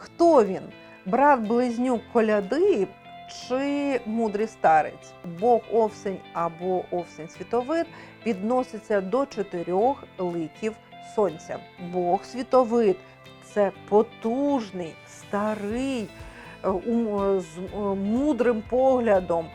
Хто він? Брат близнюк коляди чи мудрий старець? Бог овсень або овсень світовид відноситься до чотирьох ликів сонця. Бог світовид це потужний, старий, е, з е, мудрим поглядом.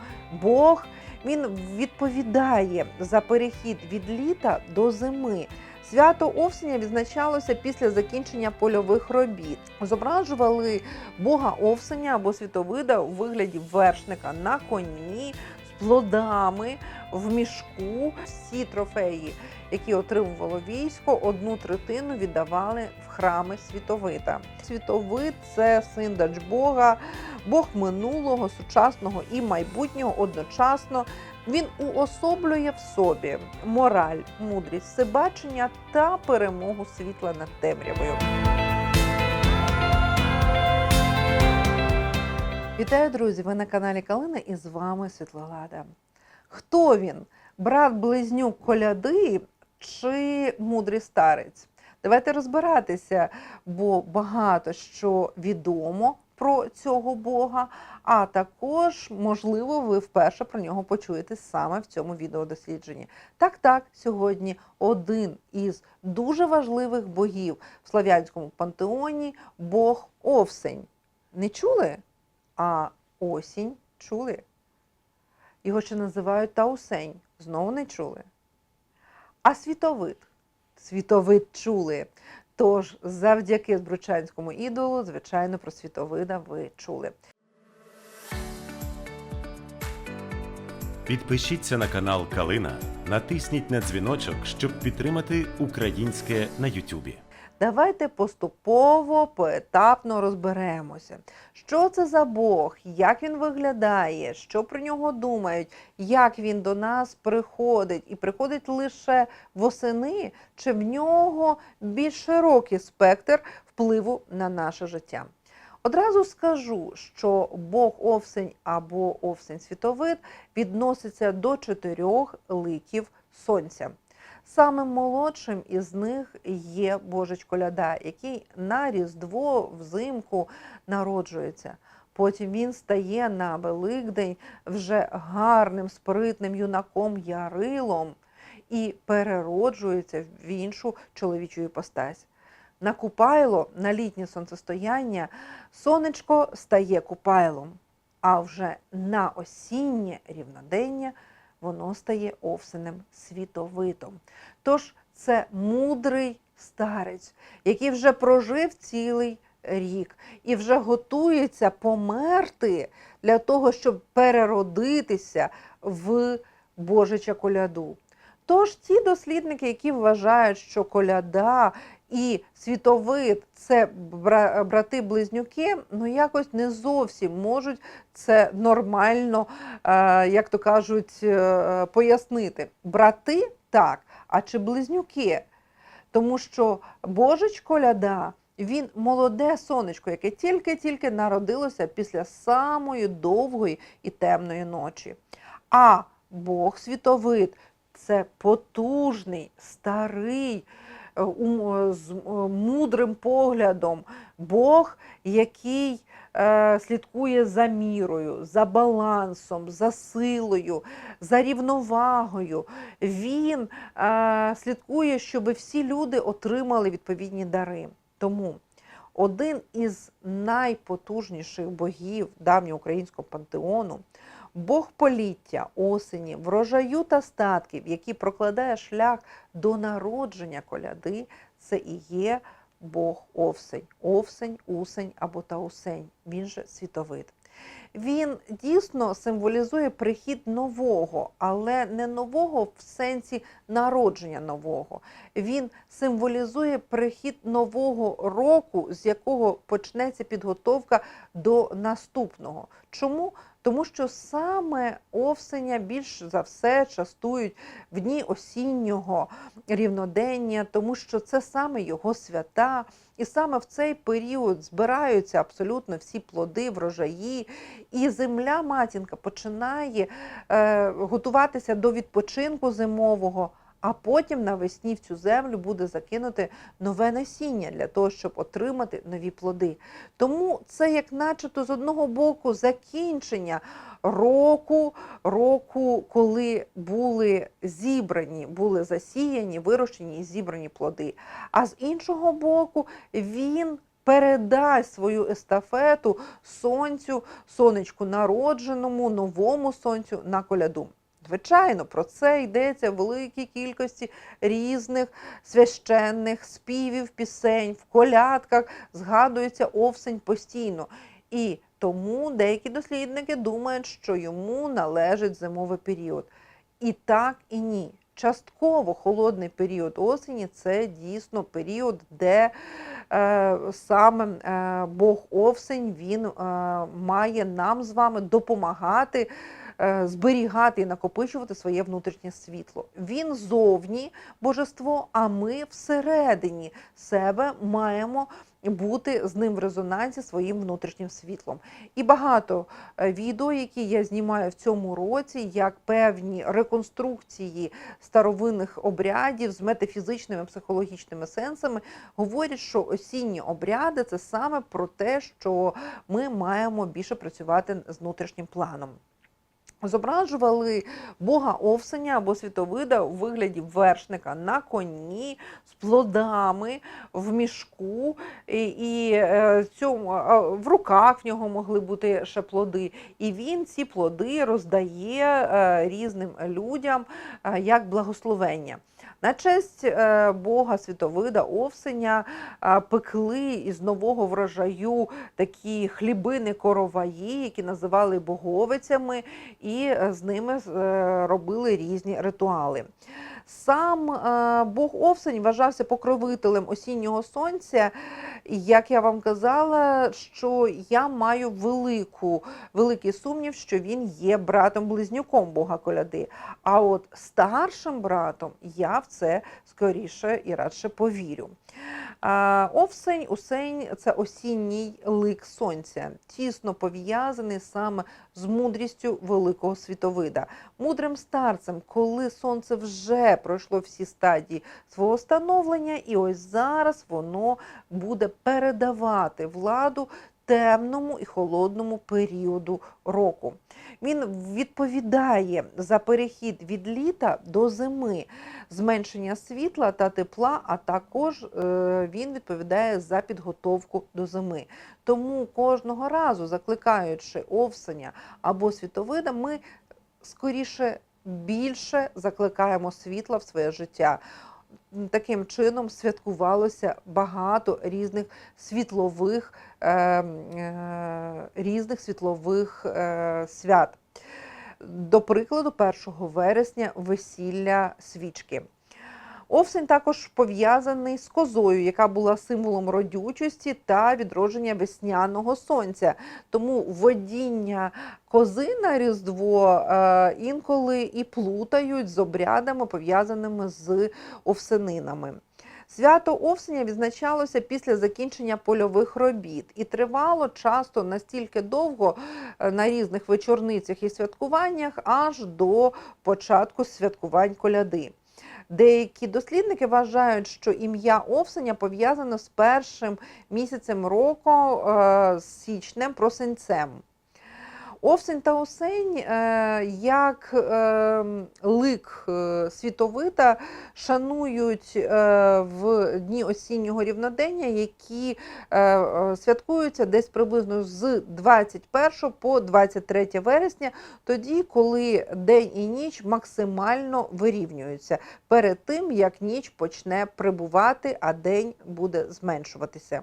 Бог він відповідає за перехід від літа до зими. Свято Овсеня відзначалося після закінчення польових робіт. Зображували Бога Овсеня або світовида у вигляді вершника на коні з плодами в мішку. Всі трофеї, які отримувало військо, одну третину віддавали в храми світовида. Світовид це син Дачбога, Бог минулого, сучасного і майбутнього одночасно. Він уособлює в собі мораль, мудрість, всебачення та перемогу світла над темрявою. Вітаю, друзі! Ви на каналі Калина і з вами Світлолада. Хто він? Брат близнюк коляди чи мудрий старець? Давайте розбиратися, бо багато що відомо про цього Бога, а також, можливо, ви вперше про нього почуєте саме в цьому відеодослідженні. Так, так, сьогодні один із дуже важливих богів в слав'янському пантеоні Бог Овсень. Не чули? А осінь чули. Його ще називають Таусень. Знову не чули. А світовид. Світовид чули. Тож, завдяки збручанському ідолу, звичайно, про світовида ви чули. Підпишіться на канал Калина, натисніть на дзвіночок, щоб підтримати українське на Ютубі. Давайте поступово, поетапно розберемося, що це за Бог, як він виглядає, що про нього думають, як він до нас приходить, і приходить лише восени, чи в нього більш широкий спектр впливу на наше життя. Одразу скажу, що Бог овсень або овсень світовид відноситься до чотирьох ликів сонця. Самим молодшим із них є Божич Коляда, який на Різдво взимку народжується. Потім він стає на Великдень вже гарним, спритним юнаком Ярилом і перероджується в іншу чоловічу іпостась. На Купайло, на літнє сонцестояння, сонечко стає купайлом, а вже на осіннє рівнодення воно стає овсенем світовитом. Тож це мудрий старець, який вже прожив цілий рік і вже готується померти для того, щоб переродитися в Божича коляду. Тож ті дослідники, які вважають, що коляда і світовид це брати-близнюки, ну якось не зовсім можуть це нормально, е, як то кажуть, е, пояснити. Брати так, а чи близнюки? Тому що Божич коляда. Він молоде сонечко, яке тільки-тільки народилося після самої довгої і темної ночі. А Бог світовид це потужний, старий, з е, мудрим поглядом, Бог, який е, слідкує за мірою, за балансом, за силою, за рівновагою. Він е, слідкує, щоб всі люди отримали відповідні дари. Тому один із найпотужніших богів давньоукраїнського пантеону Бог поліття, осені, врожаю та статків, який прокладає шлях до народження коляди, це і є Бог Овсень, Овсень, Усень або Таусень, він же світовид. Він дійсно символізує прихід нового, але не нового в сенсі народження нового. Він символізує прихід нового року, з якого почнеться підготовка до наступного. Чому? Тому що саме овсеня більш за все частують в дні осіннього рівнодення, тому що це саме його свята, і саме в цей період збираються абсолютно всі плоди, врожаї, і земля матінка починає е, готуватися до відпочинку зимового. А потім навесні в цю землю буде закинути нове насіння для того, щоб отримати нові плоди. Тому це як начебто з одного боку закінчення року, року, коли були зібрані, були засіяні, вирощені і зібрані плоди. А з іншого боку, він передасть свою естафету сонцю, сонечку народженому, новому сонцю на коляду. Звичайно, про це йдеться в великій кількості різних священних співів, пісень, в колядках згадується овсень постійно. І тому деякі дослідники думають, що йому належить зимовий період. І так, і ні. Частково холодний період осені це дійсно період, де е, саме е, Бог Овсень він е, має нам з вами допомагати зберігати і накопичувати своє внутрішнє світло. Він зовні божество, а ми всередині себе маємо бути з ним в резонансі своїм внутрішнім світлом. І багато е, відео, які я знімаю в цьому році, як певні реконструкції старовинних обрядів з метафізичними психологічними сенсами, говорять, що осінні обряди це саме про те, що ми маємо більше працювати з внутрішнім планом. Зображували Бога Овсеня або світовида у вигляді вершника на коні з плодами в мішку, і, і е, цьому, в руках в нього могли бути ще плоди. І він ці плоди роздає е, різним людям е, як благословення. На честь е, Бога Світовида Овсеня пекли із нового врожаю такі хлібини короваї, які називали боговицями, і е, з ними е, робили різні ритуали. Сам Бог Овсень вважався покровителем осіннього сонця. Як я вам казала, що я маю велику, великий сумнів, що він є братом-близнюком Бога Коляди. А от старшим братом я в це скоріше і радше повірю. Овсень, усень це осінній лик сонця, тісно пов'язаний саме з мудрістю великого світовида. Мудрим старцем, коли сонце вже пройшло всі стадії свого становлення, і ось зараз воно буде передавати владу темному і холодному періоду року. Він відповідає за перехід від літа до зими, зменшення світла та тепла, а також е, він відповідає за підготовку до зими. Тому кожного разу, закликаючи овсеня або світовида, ми скоріше більше закликаємо світла в своє життя. Таким чином святкувалося багато різних світлових, е, е, різних світлових е, свят. До прикладу, 1 вересня весілля свічки. Овсень також пов'язаний з козою, яка була символом родючості та відродження весняного сонця. Тому водіння кози на Різдво е, інколи і плутають з обрядами, пов'язаними з овсенинами. Свято Овсеня відзначалося після закінчення польових робіт і тривало часто настільки довго е, на різних вечорницях і святкуваннях, аж до початку святкувань коляди. Деякі дослідники вважають, що ім'я Овсеня пов'язано з першим місяцем року, е, з січнем, просинцем. Овсень та осень, е, як е, лик е, світовита, шанують е, в дні осіннього рівнодення, які святкуються десь приблизно з 21 по 23 вересня, тоді, коли день і ніч максимально вирівнюються перед тим, як ніч почне прибувати, а день буде зменшуватися.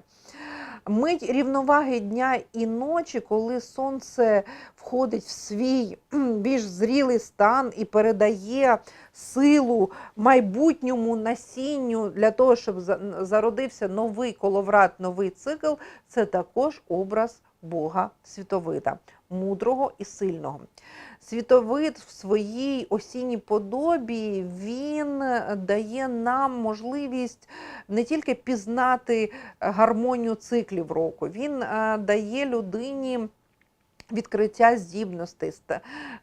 Мить рівноваги дня і ночі, коли сонце входить в свій більш зрілий стан і передає силу майбутньому насінню для того, щоб за- зародився новий коловрат, новий цикл, це також образ Бога світовида, мудрого і сильного. Світовид в своїй осінній подобі він е, дає нам можливість не тільки пізнати гармонію циклів року, він е, дає людині відкриття здібностей.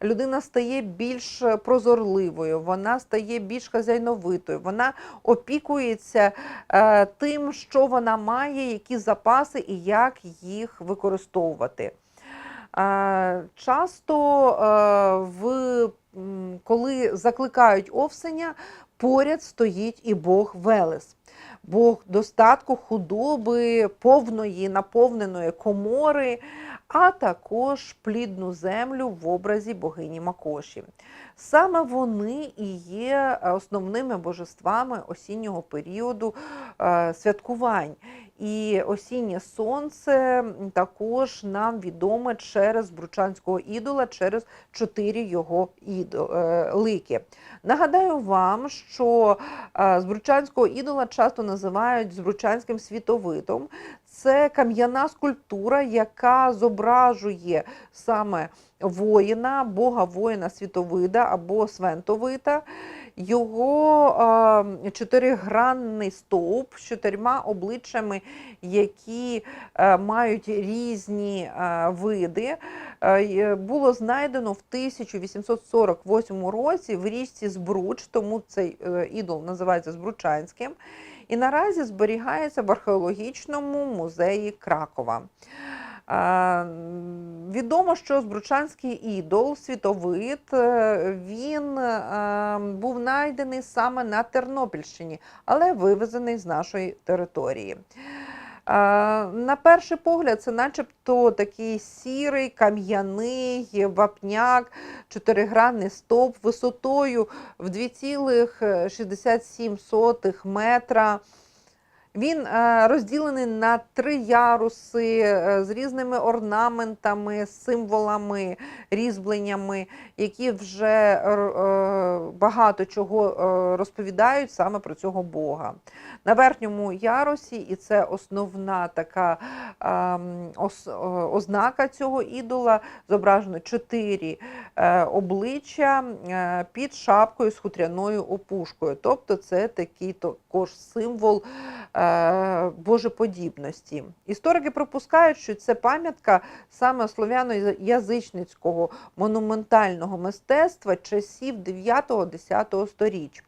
Людина стає більш прозорливою, вона стає більш хазяйновитою, вона опікується е, тим, що вона має, які запаси і як їх використовувати. Е, Часто, е, в, коли закликають овсеня, поряд стоїть і Бог Велес. Бог достатку худоби, повної, наповненої комори, а також плідну землю в образі богині Макоші. Саме вони і є е, основними божествами осіннього періоду е, святкувань. І осіннє сонце також нам відоме через бручанського ідола, через чотири його е, лики. Нагадаю вам, що е, збручанського ідола часто називають збручанським світовидом. Це кам'яна скульптура, яка зображує саме воїна, бога воїна світовида або свентовита. Його чотиригранний стовп з чотирма обличчями, які е, мають різні е, види, е, було знайдено в 1848 році в річці Збруч, тому цей ідол називається Збручанським. І наразі зберігається в археологічному музеї Кракова. Відомо, що Збручанський ідол, світовид, е, він е, був знайдений саме на Тернопільщині, але вивезений з нашої території. На перший погляд, це начебто такий сірий, кам'яний вапняк, чотиригранний стовп висотою в 2,67 метра. Він е, розділений на три яруси е, з різними орнаментами, символами, різьбленнями, які вже е, багато чого розповідають саме про цього Бога. На верхньому ярусі, і це основна така ем, ознака цього ідола, зображено чотири обличчя під шапкою з хутряною опушкою. Тобто це такий також символ божеподібності. Історики припускають, що це пам'ятка саме слов'яно-язичницького монументального мистецтва часів 9-10 сторіч.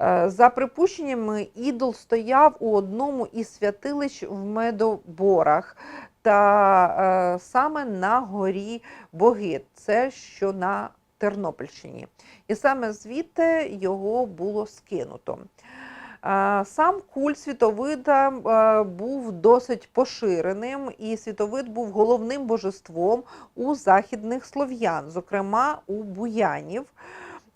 Е, За припущеннями, ідол стояв у одному із святилищ в Медоборах та е, саме на горі Боги, це що на Тернопільщині. І саме звідти його було скинуто. Сам культ світовида був досить поширеним, і світовид був головним божеством у західних слов'ян, зокрема у буянів.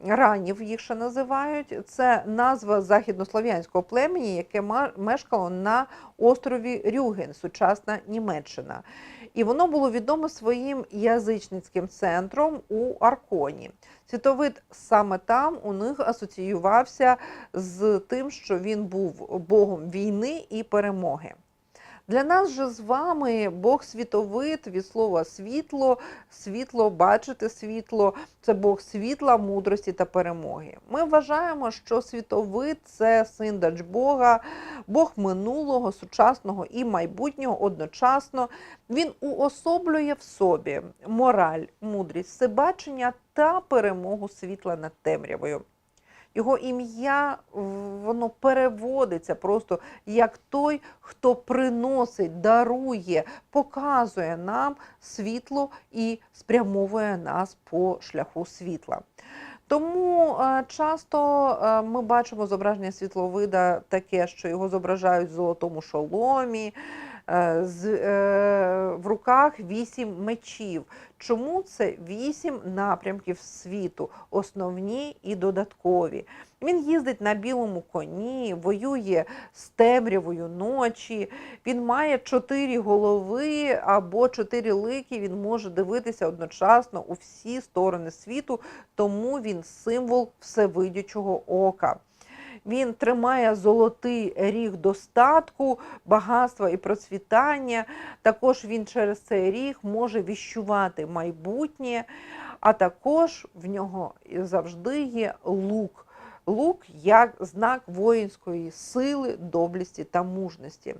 Ранів їх ще називають. Це назва західнослов'янського племені, яке мешкало на острові Рюген, сучасна Німеччина. І воно було відомо своїм язичницьким центром у Арконі. Світовид саме там у них асоціювався з тим, що він був богом війни і перемоги. Для нас же з вами Бог світовид від слова світло, світло, бачити світло, це Бог світла, мудрості та перемоги. Ми вважаємо, що світовид це син дач Бога, Бог минулого, сучасного і майбутнього одночасно. Він уособлює в собі мораль, мудрість, всебачення та перемогу світла над темрявою. Його ім'я воно переводиться просто як той, хто приносить, дарує, показує нам світло і спрямовує нас по шляху світла. Тому е, часто е, ми бачимо зображення світловида таке, що його зображають в золотому шоломі, в руках вісім мечів. Чому це вісім напрямків світу, основні і додаткові? Він їздить на білому коні, воює з темрявою ночі. Він має чотири голови або чотири лики. Він може дивитися одночасно у всі сторони світу, тому він символ всевидячого ока. Він тримає золотий ріг достатку, багатства і процвітання. Також він через цей ріг може віщувати майбутнє, а також в нього завжди є лук. Лук як знак воїнської сили, доблесті та мужності.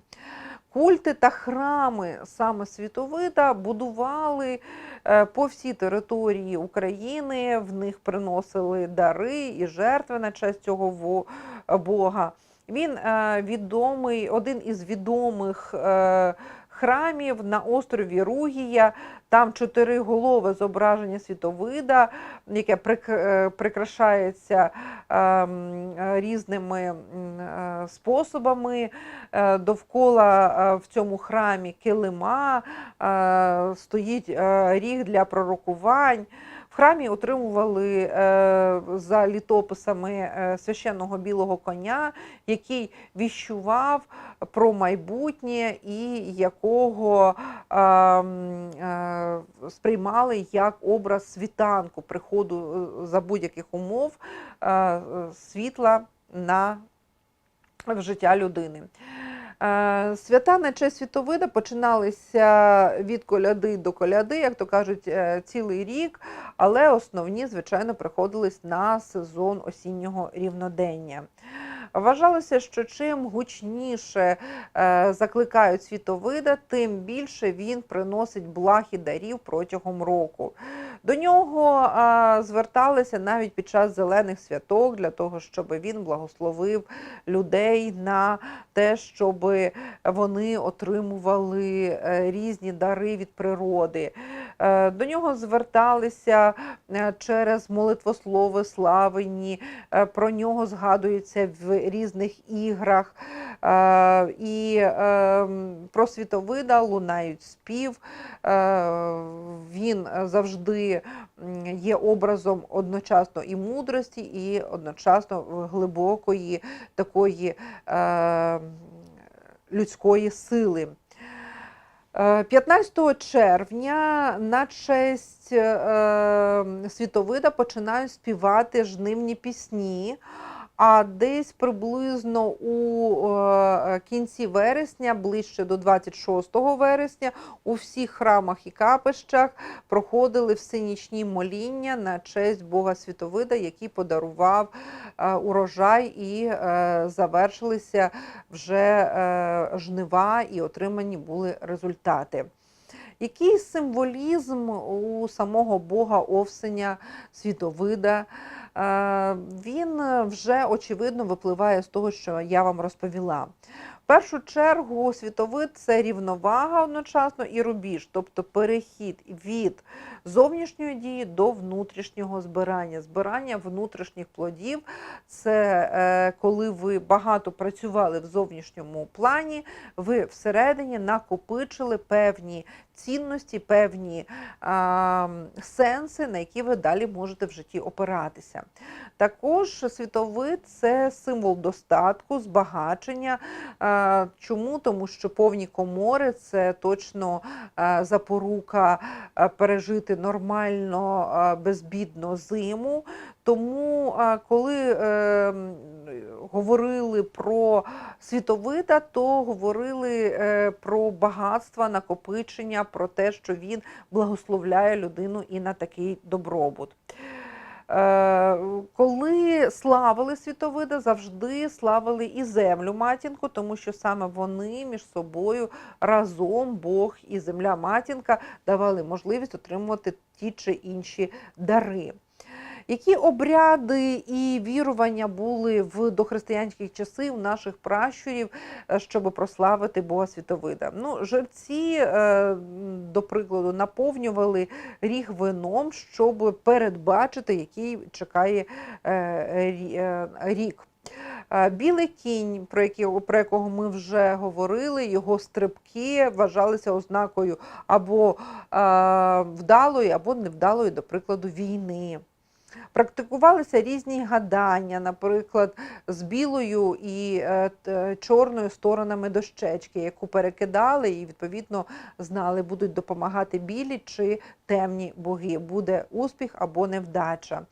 Культи та храми саме світовида будували е, по всій території України. В них приносили дари і жертви на честь цього во- Бога. Він е, відомий, один із відомих е, храмів на острові Ругія. Там чотириголове зображення світовида, яке е, прикрашається ем, різними е, способами. Е, Довкола в цьому храмі килима стоїть ріг для пророкувань. В храмі отримували за літописами священного білого коня, який віщував про майбутнє і якого е, е, сприймали як образ світанку приходу е, за будь-яких умов е, е, світла на в життя людини. Е, Свята на честь світовида починалися від коляди до коляди, як то кажуть, е, цілий рік, але основні, звичайно, приходились на сезон осіннього рівнодення. Вважалося, що чим гучніше е, закликають світовида, тим більше він приносить благ дарів протягом року. До нього зверталися навіть під час зелених святок для того, щоб він благословив людей на те, щоб вони отримували е, різні дари від природи. Е, До нього зверталися е, через молитвослови славені, е, про нього згадується в різних іграх. І про світовида лунають спів. Він завжди є образом одночасно і мудрості, і одночасно глибокої такої людської сили. Е, 15 червня на честь е, світовида починають співати жнивні пісні. А десь приблизно у е, кінці вересня, ближче до 26 вересня, у всіх храмах і капищах проходили всенічні моління на честь Бога Світовида, який подарував е, урожай, і е, завершилися вже е, жнива і отримані були результати. Який символізм у самого Бога Овсеня Світовида? Е, Він вже очевидно випливає з того, що я вам розповіла. В першу чергу світовид це рівновага одночасно і рубіж, тобто перехід від зовнішньої дії до внутрішнього збирання. Збирання внутрішніх плодів це е, коли ви багато працювали в зовнішньому плані, ви всередині накопичили певні цінності, певні а, сенси, на які ви далі можете в житті опиратися. Також світовид це символ достатку, збагачення. А, Чому? Тому що повні комори це точно а, запорука а, пережити нормально, а, безбідно зиму. Тому, коли е, говорили про світовида, то говорили е, про багатство, накопичення, про те, що він благословляє людину і на такий добробут. Е, Коли славили світовида, завжди славили і землю матінку, тому що саме вони між собою разом Бог і земля матінка давали можливість отримувати ті чи інші дари. Які обряди і вірування були в дохристиянські часи у наших пращурів, е, щоб прославити Бога Світовида? Ну, жерці, е, до прикладу, наповнювали ріг вином, щоб передбачити, який чекає е, рі- рік. Білий кінь, про який- про якого ми вже говорили, його стрибки вважалися ознакою або вдалої, або невдалої, до прикладу, війни. Практикувалися різні гадання, наприклад, з білою і е, чорною сторонами дощечки, яку перекидали, і відповідно знали, будуть допомагати білі чи темні боги. Буде успіх або невдача.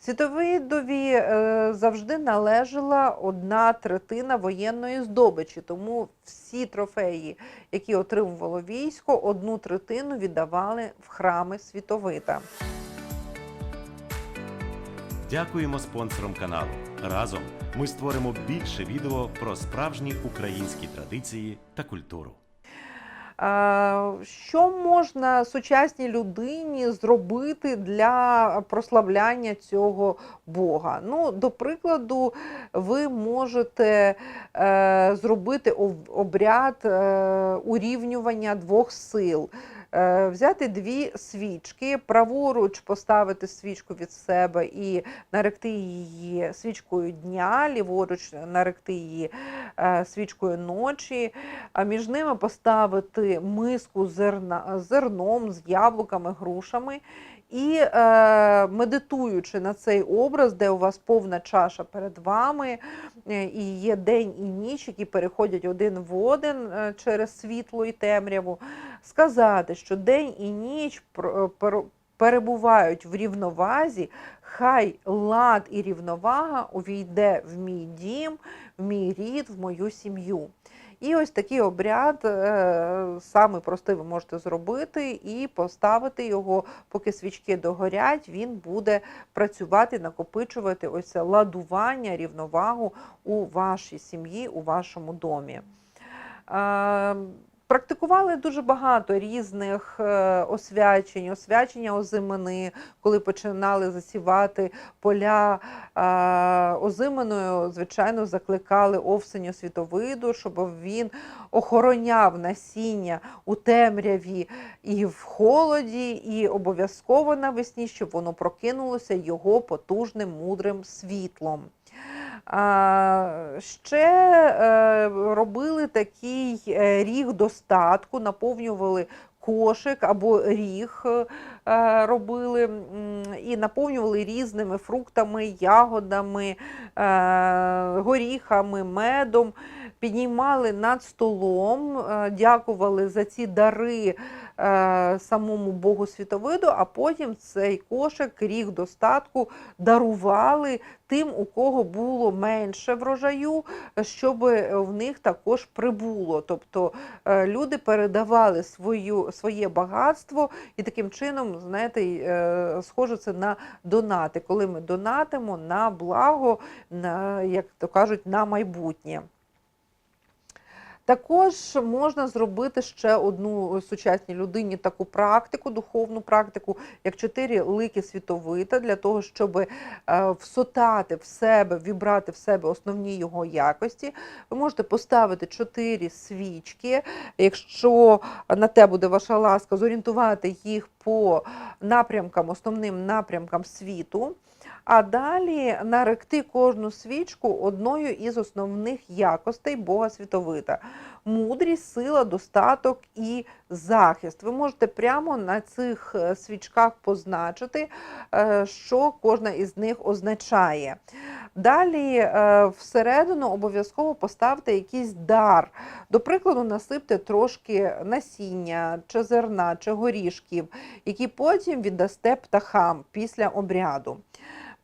Світовидові е, завжди належала одна третина воєнної здобичі, тому всі трофеї, які отримувало військо, одну третину віддавали в храми світовида. Дякуємо спонсорам каналу. Разом ми створимо більше відео про справжні українські традиції та культуру. Що можна сучасній людині зробити для прославляння цього Бога? Ну, до прикладу, ви можете е, зробити обряд е, урівнювання двох сил. Е, Взяти дві свічки, праворуч поставити свічку від себе і наректи її свічкою дня, ліворуч наректи її е, свічкою ночі, а між ними поставити миску з зерном, з яблуками, грушами. І е, медитуючи на цей образ, де у вас повна чаша перед вами, е, і є день і ніч, які переходять один в один е, через світло і темряву, сказати, що день і ніч пер- перебувають в рівновазі, хай лад і рівновага увійде в мій дім, в мій рід, в мою сім'ю. І ось такий обряд, саме самий простий ви можете зробити і поставити його, поки свічки догорять, він буде працювати, накопичувати ось це ладування, рівновагу у вашій сім'ї, у вашому домі. Практикували дуже багато різних е, освячень, освячення озимини, коли починали засівати поля е, озиминою, звичайно, закликали овсень світовиду, щоб він охороняв насіння у темряві і в холоді, і обов'язково навесні, щоб воно прокинулося його потужним мудрим світлом. Ще е, робили такий е, ріг достатку, наповнювали кошик або ріг е, робили і наповнювали різними фруктами, ягодами, горіхами, медом. Піднімали над столом, дякували за ці дари самому Богу світовиду, а потім цей кошик, ріг достатку дарували тим, у кого було менше врожаю, щоб в них також прибуло. Тобто е, люди передавали свою, своє багатство, і таким чином, знаєте, е, схоже це на донати, коли ми донатимо на благо, на, як то кажуть, на майбутнє. Також можна зробити ще одну сучасній людині таку практику, духовну практику, як чотири лики світовита, для того, щоб е, всотати в себе, вібрати в себе основні його якості. Ви можете поставити чотири свічки, якщо на те буде ваша ласка, зорієнтувати їх по напрямкам, основним напрямкам світу. А далі наректи кожну свічку одною із основних якостей Бога Світовита: мудрість, сила, достаток і захист. Ви можете прямо на цих е, свічках позначити, е, що кожна із них означає. Далі е, всередину обов'язково поставте якийсь дар. До прикладу, насипте трошки насіння, чи зерна, чи горішків, які потім віддасте птахам після обряду.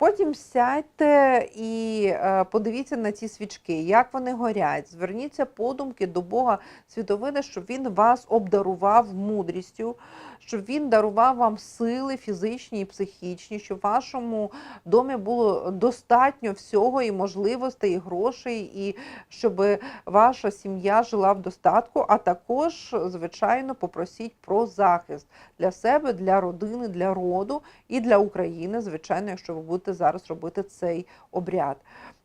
Потім сядьте і е, подивіться на ці свічки, як вони горять. Зверніться подумки до Бога світовида, щоб він вас обдарував мудрістю, щоб він дарував вам сили фізичні і психічні, щоб в вашому домі було достатньо всього і можливостей, і грошей, і щоб ваша сім'я жила в достатку. А також, звичайно, попросіть про захист для себе, для родини, для роду і для України, звичайно, якщо ви будете зараз робити цей обряд.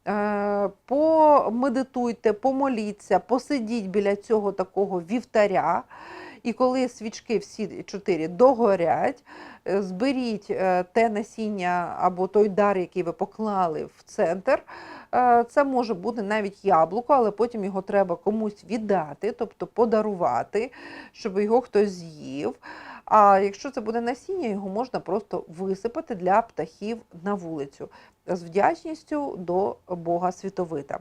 Е, Помедитуйте, помоліться, посидіть біля цього такого вівтаря. І коли свічки всі чотири догорять, е, зберіть е, те насіння або той дар, який ви поклали в центр. Це може бути навіть яблуко, але потім його треба комусь віддати, тобто подарувати, щоб його хтось з'їв. А якщо це буде насіння, його можна просто висипати для птахів на вулицю з вдячністю до Бога Світовита.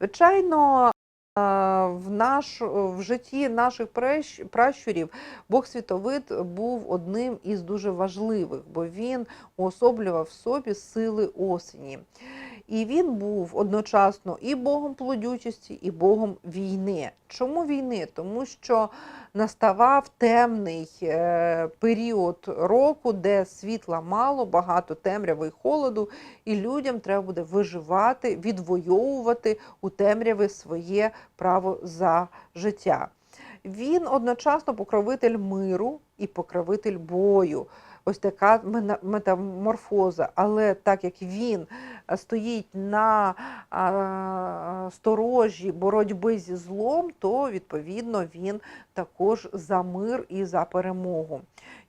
Звичайно, е, в, наш, в житті наших пращурів Бог Світовид був одним із дуже важливих, бо він уособлював в собі сили осені. І він був одночасно і Богом плодючості, і Богом війни. Чому війни? Тому що наставав темний е, період року, де світла мало, багато темряви і холоду, і людям треба буде виживати, відвоювати у темряви своє право за життя. Він одночасно покровитель миру і покровитель бою. Ось така метаморфоза. Але так як він е, стоїть на сторожі боротьби зі злом, то відповідно він також за мир і за перемогу.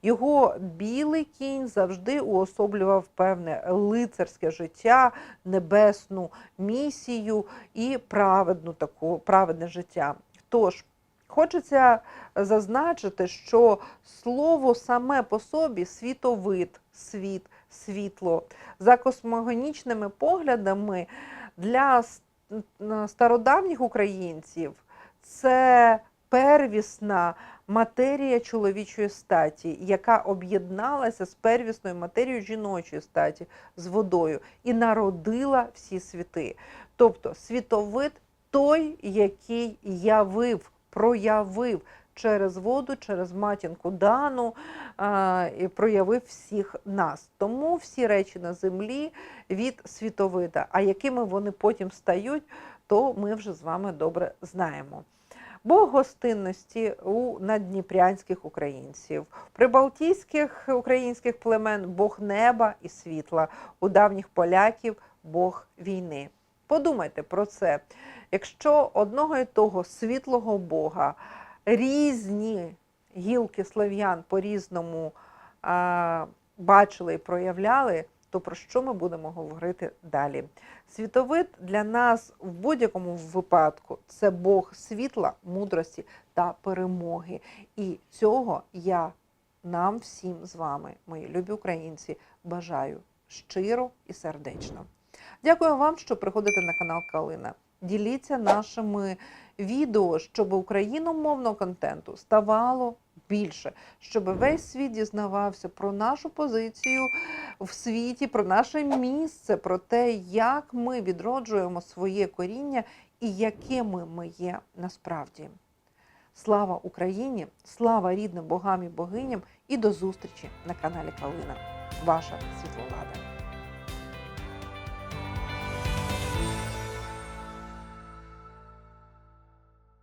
Його білий кінь завжди уособлював певне лицарське життя, небесну місію і праведну таку праведне життя. Тож хочеться зазначити, що слово саме по собі світовид, світ, світло. За космогонічними поглядами для стародавніх українців це первісна матерія чоловічої статі, яка об'єдналася з первісною матерією жіночої статі, з водою, і народила всі світи. Тобто світовид той, який явив, проявив через воду, через матінку Дану і проявив всіх нас. Тому всі речі на землі від світовида. А якими вони потім стають, то ми вже з вами добре знаємо. Бог гостинності у наддніпрянських українців, прибалтійських українських племен Бог неба і світла, у давніх поляків Бог війни. Подумайте про це. Якщо одного і того світлого Бога різні гілки слов'ян по-різному бачили і проявляли, то про що ми будемо говорити далі? Світовид для нас в будь-якому випадку це Бог світла, мудрості та перемоги. І цього я нам всім з вами, мої любі українці, бажаю щиро і сердечно. Дякую вам, що приходите на канал Калина. Діліться нашими відео, щоб україномовного контенту ставало більше, щоб весь світ дізнавався про нашу позицію в світі, про наше місце, про те, як ми відроджуємо своє коріння і якими ми є насправді. Слава Україні! Слава рідним богам і богиням! І до зустрічі на каналі Калина. Ваша світловлада.